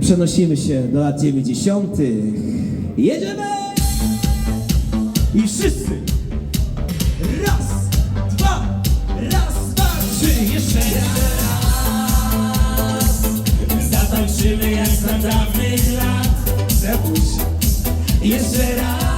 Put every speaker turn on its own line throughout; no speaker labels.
Przenosimy się do lat 90. Jedziemy! I wszyscy! Raz, dwa, raz, dwa, trzy, jeszcze raz!
Zatańczymy jak za dawnych lat
Zepuść!
Jeszcze raz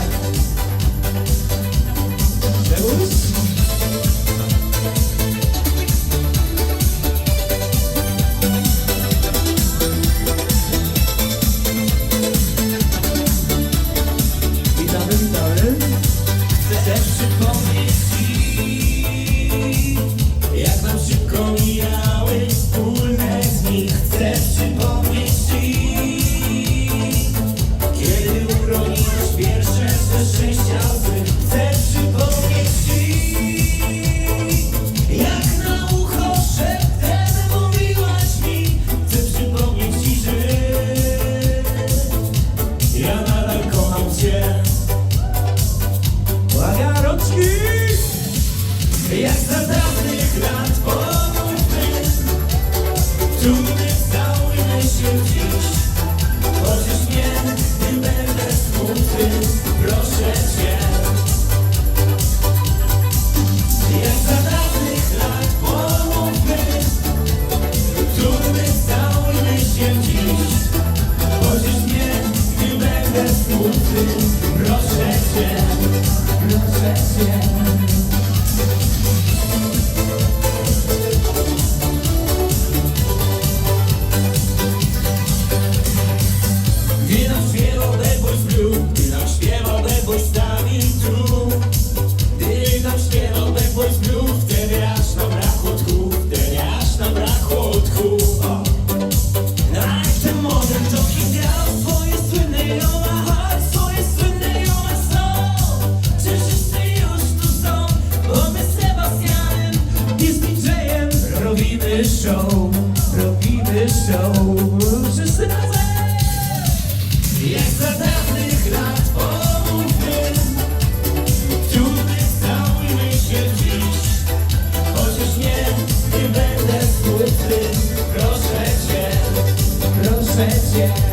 Rączki!
Jak za dawnych lat pomówmy Czulmy, całujmy się dziś. Chociaż nie, Robimy show
robimy show. Wszyscy razem!
Jak za dawnych lat pomówmy dziś Chociaż nie, nie będę smutny Proszę Cię, proszę Cię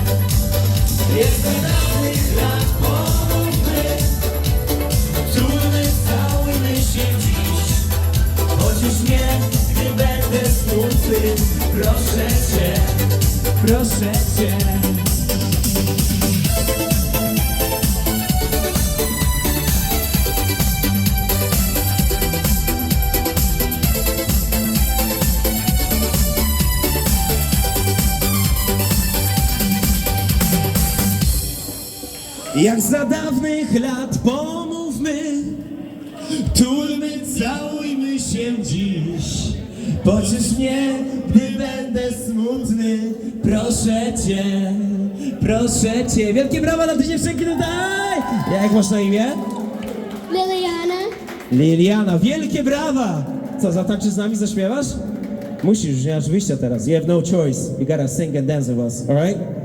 Proszę Cię, proszę Cię.
Jak za dawnych lat pomówmy,
Tulmy, całujmy się dziś Pociesz mnie, gdy będę smutny Proszę Cię, proszę Cię
Wielkie brawa dla tej dziewczynki tutaj! Jak masz na imię?
Liliana,
Liliana, wielkie brawa! Co, zatańczysz z nami, zaśpiewasz? Musisz, nie masz wyjścia teraz. You have no choice. You gotta sing and dance with us, alright?